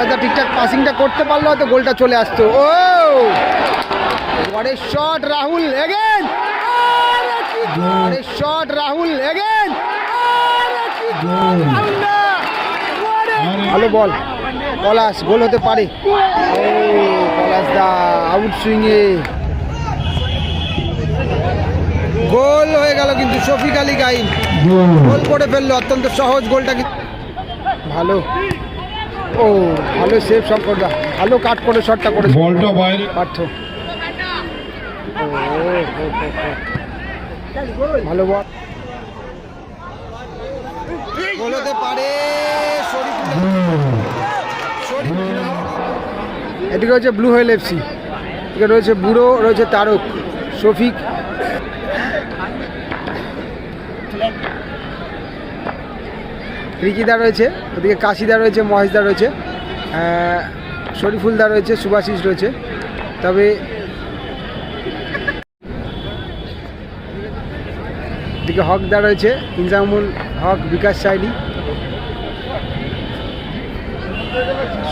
পলাশদা ঠিকঠাক পাসিংটা করতে পারলে হয়তো গোলটা চলে আসতো। ও! পরের শট রাহুল এগেন পরের শট রাহুল এগেন ভালো বল। পলাশ গোল হতে পারে। পলাশ দা আউট সুইংয়ে গোল হয়ে গেল কিন্তু শফিক আলী গাইন। গোল করে ফেলল অত্যন্ত সহজ গোলটা কিন্তু। ভালো। ও ভালো সেফ দা ভালো কাট করে শটটা করেছে বলটা বাইরে পার্থ। ভালো বল গোল হতে পারে। এদিকে রয়েছে ব্লু হোয়েল এফসি এদিকে রয়েছে বুড়ো রয়েছে তারক শফিক রিকিদা রয়েছে, ওদিকে কাশিদা রয়েছে, মহেশদা রয়েছে শরীফুলদা রয়েছে, সুভাশিস রয়েছে। তবে এদিকে হকদা রয়েছে, ইনজামুল হক, বিকাশ সাইডি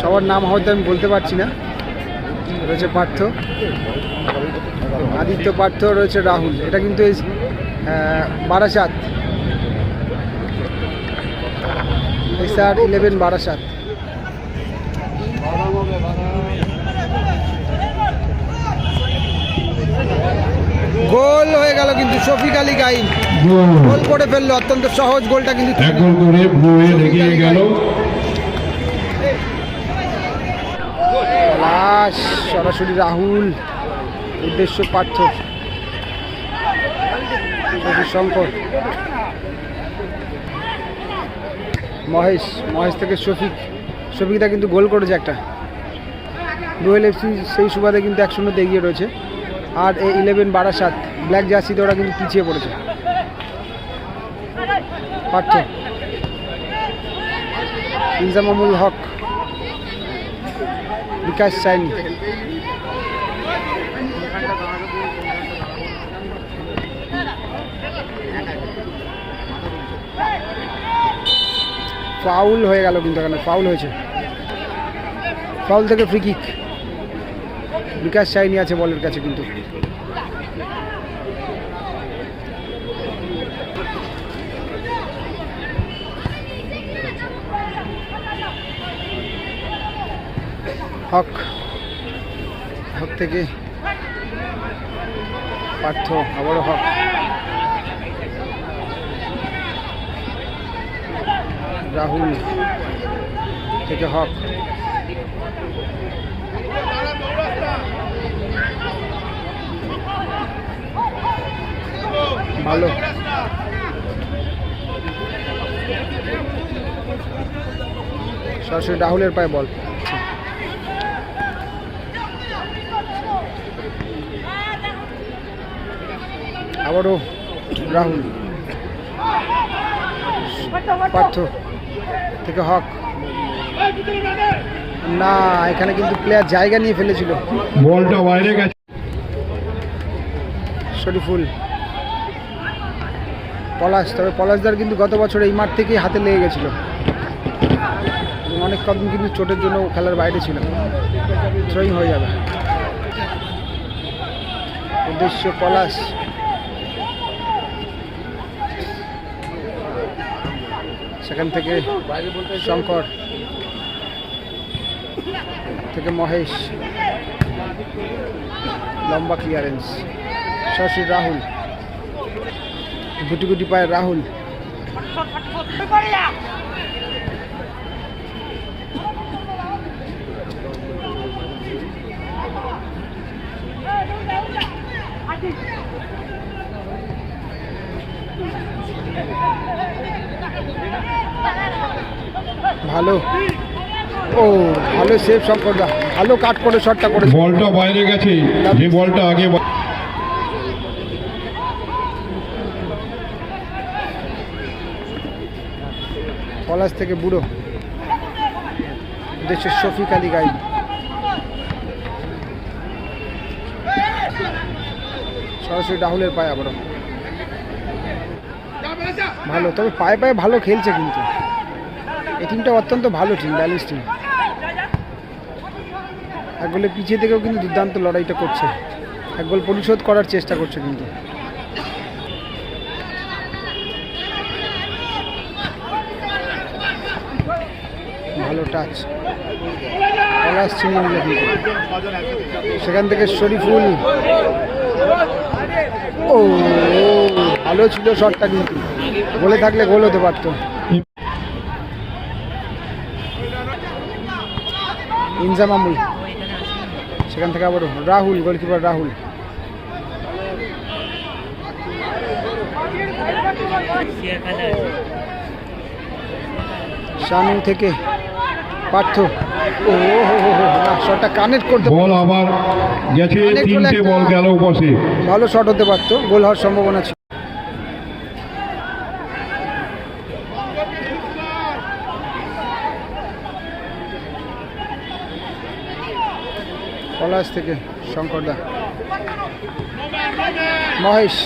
সবার নাম হয়তো আমি বলতে পারছি না। রয়েছে পার্থ। আদিত্য পার্থ, রয়েছে রাহুল। এটা কিন্তু এই Barasat. SR eleven Barasat goal হয়ে গেল কিন্তু শফিক আলী গাইন গোল করে ফেলল অত্যন্ত সহজ গোলটা কিন্তু এক গোল করে ব্লু এগিয়ে গেল। লাশ সরাসরি রাহুল উদ্দেশ্য পার্থ শঙ্কর। মহেশ মহেশ থেকে শফিক। শফিকদা কিন্তু গোল করেছে একটা। রুয়েল এফসি সেই সুবাদে কিন্তু এক শূন্যতে এগিয়ে রয়েছে। আর এই ইলেভেন বারাসাত, ব্ল্যাক জার্সিতে ওরা কিন্তু পিছিয়ে পড়েছে। পার্থ। ইনজামামুল হক, বিকাশ সাইনি ফাউল হয়ে গেল কিন্তু এখানে, ফাউল হয়েছে। ফাউল থেকে ফ্রি কিক বিকাশ সাইনি আছে বলের কাছে কিন্তু। হক। হক থেকে পার্থ, আবারও হক। রাহুল থেকে হক। ভালো। সরাসরি রাহুলের পায়ে বল। আবারও রাহুল। পার্থ। থেকে হক। না এখানে কিন্তু প্লেয়ার জায়গা নিয়ে ফেলেছিল। বলটা বাইরে গেছে। শরীফুল। পলাশ তবে পলাশদার কিন্তু গত বছর এই মাঠ থেকেই হাতে লেগে গেছিল। অনেক কদিন কিন্তু চোটের জন্য খেলার বাইরে ছিল থ্রোয়িং হয়ে যাবে। উদ্দেশ্য পলাশ। সেখান থেকে শঙ্কর থেকে মহেশ লম্বা ক্লিয়ারেন্স শশী রাহুল। গুটি গুটি পায় রাহুল। ভালো। ও ভালো সেফ শঙ্করদা ভালো কাট করে শটটা করে বলটা বাইরে গেছে। যে বলটা আগে পলাশ থেকে বুড়ো। দেশের শফিক আলী গাইড। সরাসরি রাহুলের পায়ে আবারও ভালো তবে পায়ে পায়ে ভালো খেলছে কিন্তু। এই টিমটা অত্যন্ত ভালো টিম ব্যালেন্স টিম এক গোলে পিছিয়ে থেকেও কিন্তু দুর্দান্ত লড়াইটা করছে। এক গোল পরিশোধ করার চেষ্টা করছে কিন্তু। ভালো টাচ পলাশ ছিনিয়ে নিল সেখান থেকে শরীফুল। ও, ভালো ছিল শটটা কিন্তু। গোলে থাকলে গোল হতে পারতো। ইনজামামুল সেখান থেকে আবার রাহুল গোলকিপার রাহুল। শানু থেকে পার্থ। ও শটটা কানেক্ট করতে বল আবার গেছে অনেক গোল তিনটে বল গেল পাশে ভালো শট হতে পারতো গোল হওয়ার সম্ভাবনা ছিল। পলাশ থেকে শঙ্করদা। মহেশ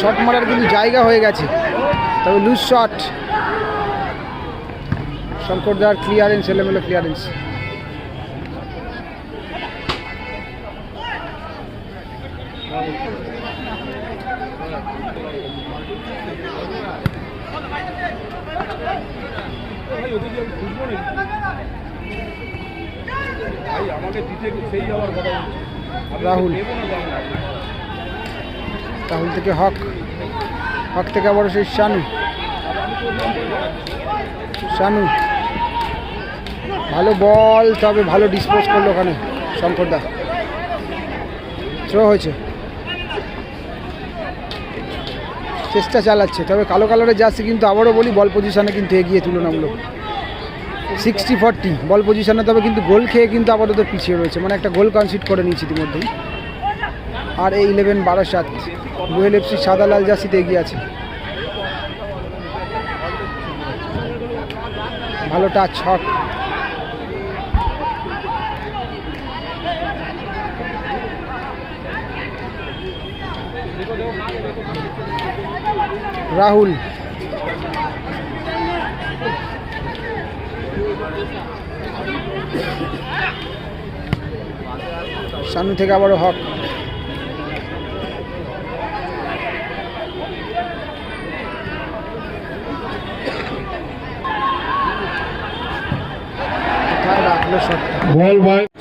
শট মারার কিন্তু জায়গা হয়ে গেছে। তবে লুজ শট শঙ্করদার ক্লিয়ারেন্স এলেমেলো ক্লিয়ারেন্স রাহুল। রাহুল থেকে হক। হক থেকে আবার সেই শানু। শানু। ভালো বল তবে ভালো ডিসপোজ করল ওখানে শঙ্করদা থ্রো হয়েছে। চেষ্টা চালাচ্ছে তবে কালো কালারের জার্সি কিন্তু আবারও বলি বল পজিশনে কিন্তু এগিয়ে তুলনামূলক। সিক্সটি ফর্টি, বল পজিশনে তবে কিন্তু গোল খেয়ে কিন্তু আপাতত পিছিয়ে রয়েছে। মানে একটা গোল কনসিড করে নিয়েছে ইতিমধ্যেই। আর এই ইলেভেন বারাসাত রুয়েল এফসি সাদা লাল জার্সিতে এগিয়ে আছে। ভালো টাচ হক রাহুল। শানু থেকে আবারও হক।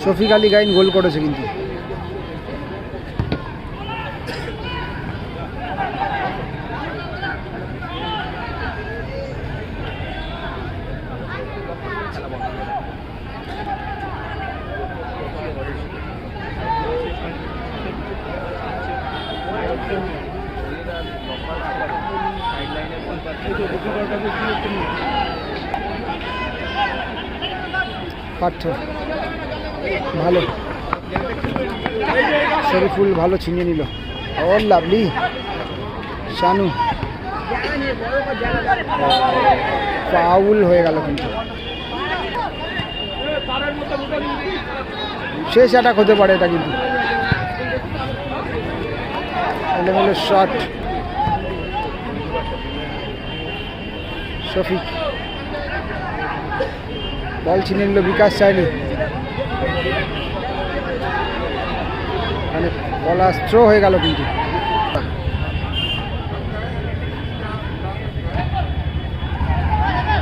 শফিক আলী গাইন গোল করেছে কিন্তু। পার্থ। ভালো। শরীফুল ভালো ছিনিয়ে নিল। ওর লাভলি। শানু। পাউল হয়ে গেল কিন্তু। শেষ অ্যাটাক হতে পারে এটা কিন্তু। এলোমেলো শট বল ছিনে নিল, বিকাশ চাইনি মানে পলাশ থ্রো হয়ে গেল কিন্তু।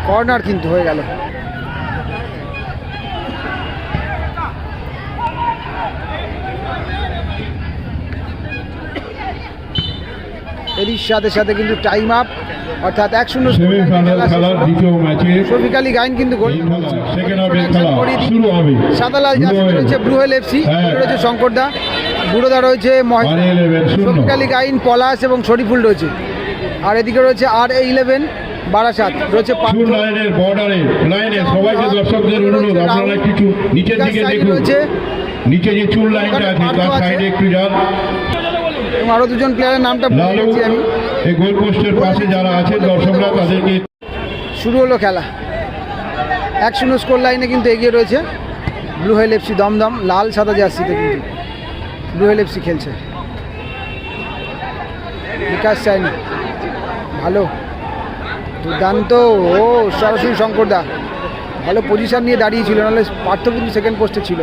কর্নার কিন্তু হয়ে গেল। এরই সাথে সাথে কিন্তু টাইম আপ। অর্থাৎ এক শূন্য সেমিফাইনাল খেলার দ্বিতীয় ম্যাচে শফিক আলী গাইন কিন্তু গোল। শুরু হবে। সাদালাল রয়েছে ব্রুহেল। এফসি হ্যাঁ। রয়েছে শঙ্করদা বুড়োদা রয়েছে শফিক আলী গাইন পলাশ এবং শরীফুল রয়েছে। আর এদিকে রয়েছে আর এ ইলেভেন বারাসাত। রয়েছে লাইনের বর্ডারে লাইনে সবাইকে দর্শকদের অনুরোধ। আপনারা কিছু নিচের দিকে দেখুন। নিচে যে চুল লাইনটা আছে তার সাইডে একটু যান। এবং আরও দুজন প্লেয়ারের নামটা আমি। এই গোল পোস্টের পাশে যারা আছে দর্শকরা, তাদেরকে শুরু হলো খেলা। এক শূন্য স্কোর লাইনে কিন্তু এগিয়ে রয়েছে। ব্লু হেল এফসি দমদম, লাল সাদা জার্সিতে কিন্তু ব্লু হেল এফসি খেলছে। বিকাশ চাইনি ভালো। দুর্দান্ত। ও, সরাসরি শঙ্করদা ভালো পজিশন নিয়ে দাঁড়িয়েছিল নাহলে পার্থ কিন্তু সেকেন্ড পোস্টে ছিল।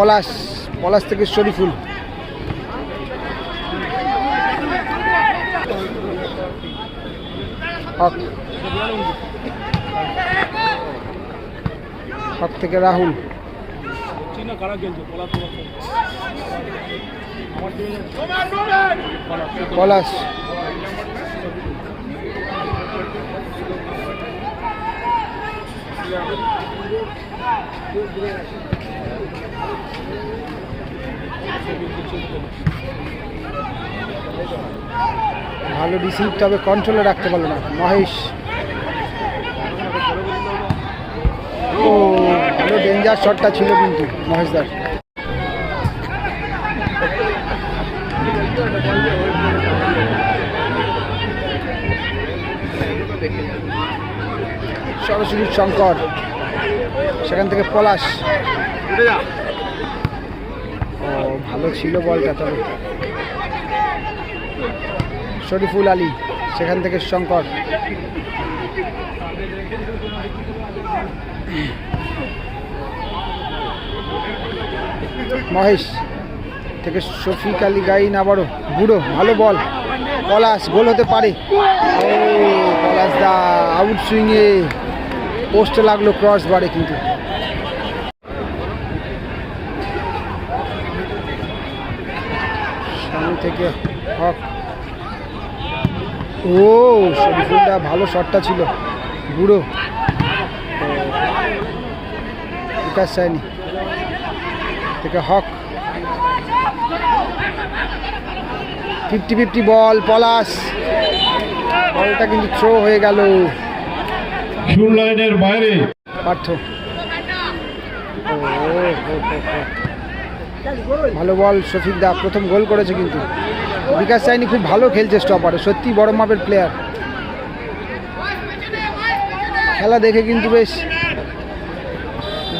পলাশ পলাশ থেকে শরীফুল। হক। থেকে রাহুল। পলাশ। ভালো রিসিভ তবে কন্ট্রোলে রাখতে পারল না। মহেশ। ও, ভালো ডেঞ্জার শটটা ছিল কিন্তু মহেশদার সরস্বতী শঙ্কর, সেখান থেকে পলাশ। ভালো ছিল বলটা তবে। শরীফুল আলী, সেখান থেকে শঙ্কর। মহেশ থেকে শফিক আলী গাইন আবারও। বুড়ো, ভালো বল। পলাশ, গোল হতে পারে। পলাশ দা আউট সুইংয়ে পোস্টে লাগল ক্রস বারে কিন্তু। সামনে থেকে হক। ও শরীফুলটা ভালো শটটা ছিল। বুড়ো। বিকাশ সাইনি থেকে হক। ফিফটি ফিফটি বল পলাশ। বলটা কিন্তু থ্রো হয়ে গেল। লাইনের বাইরে। পার্থ। ও। ভালো বল শফিক দা, প্রথম গোল করেছে কিন্তু। বিকাশ সাইনি খুব ভালো খেলছে স্টপারে সত্যি বড় মাপের প্লেয়ার খেলা দেখে কিন্তু বেশ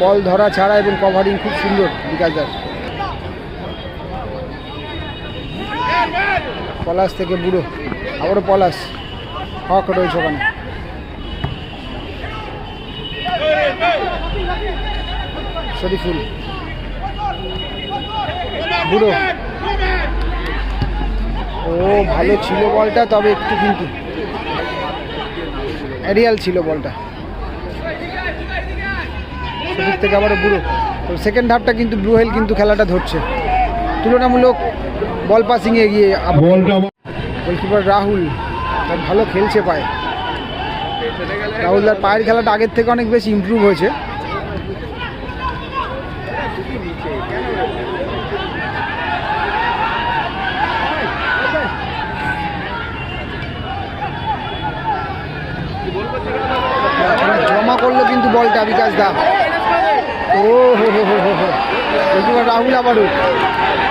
বল ধরা ছাড়া এবং কভারিং খুব সুন্দর বিকাশ দার। পলাশ থেকে বুড়ো, আবারও পলাশ। হক রয়েছে ওখানে। শরীফুল। বুড়ো। ও ভালো ছিল বলটা তবে একটু কিন্তু। এরিয়াল ছিল বলটা। সেদিক থেকে আবার বুড়ো। তো সেকেন্ড হাফটা কিন্তু ব্রুহেল কিন্তু খেলাটা ধরছে। তুলনামূলক বল পাসিংয়ে এগিয়ে গোলকিপার রাহুল তার ভালো খেলছে পায়ে। রাহুল তার পায়ের খেলাটা আগের থেকে অনেক বেশি ইমপ্রুভ হয়েছে। জমা করল কিন্তু বলটা বিকাশ দা। ও হো হো হো হো হো। রাহুল আবারও।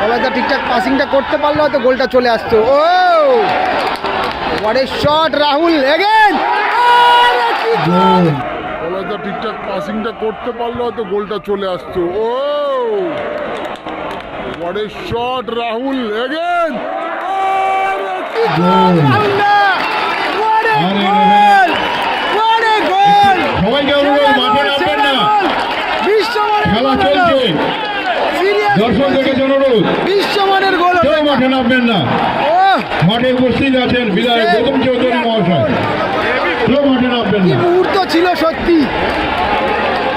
বলাটা ঠিকঠাক পাসিংটা করতে পারলে হয়তো গোলটা চলে আসতো। ও! ওয়ারে শট রাহুল এগেন বলাটা ঠিকঠাক পাসিংটা করতে পারলে হয়তো গোলটা চলে আসতো। ও! ওয়ারে শট রাহুল এগেন সবাইকে অনুরোধ মাঠে নামবেন না। খেলা চলছে। অনুরোধ। বিশ্বমানের গোল কেউ মাঠে নামবেন না। মাঠে উপস্থিত আছেন বিধায়ক গৌতম চৌধুরী মহাশয়। কেউ মাঠে নামবেন না। মুহূর্ত ছিল সত্যি।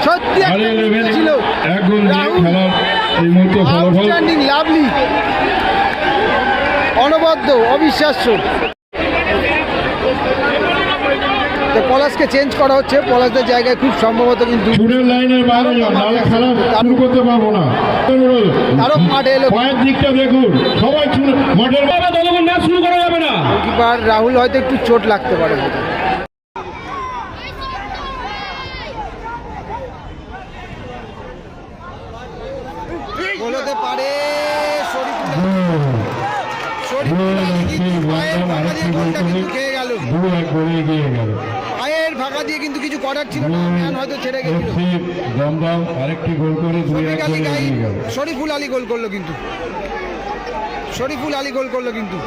সত্যি ছিল। এক গোল নিয়ে রাহুল। খেলার এই মুহূর্তে ফলাফল। লাভলি অনবদ্য অবিশ্বাস্য। তো পলাশকে চেঞ্জ করা হচ্ছে। পলাশদের জায়গায় খুব সম্ভবত কিন্তু লাইনের বাইরে নাহলে খেলা করতে পারব না। তারক মাঠে এলো। পায়ের দিকটা দেখুন সবাই শুনে মাঠের ম্যাচ শুরু করা যাবে না। গোলকিপার রাহুল হয়তো একটু চোট লাগতে পারে। পারে কিন্তু ফাঁকা দিয়ে কিন্তু খেয়ে গেল। দু এক করে এগিয়ে গেল পায়ের ফাঁকা দিয়ে কিন্তু কিছু করার ছিল না ম্যান হয়তো ছেড়ে গেছিল। এফসি দমদম আরেকটি গোল করে দুই শফিক এক আলী গোলে এগিয়ে গেল। শরীফুল আলী গোল করল কিন্তু। শরীফুল আলী গোল করল কিন্তু।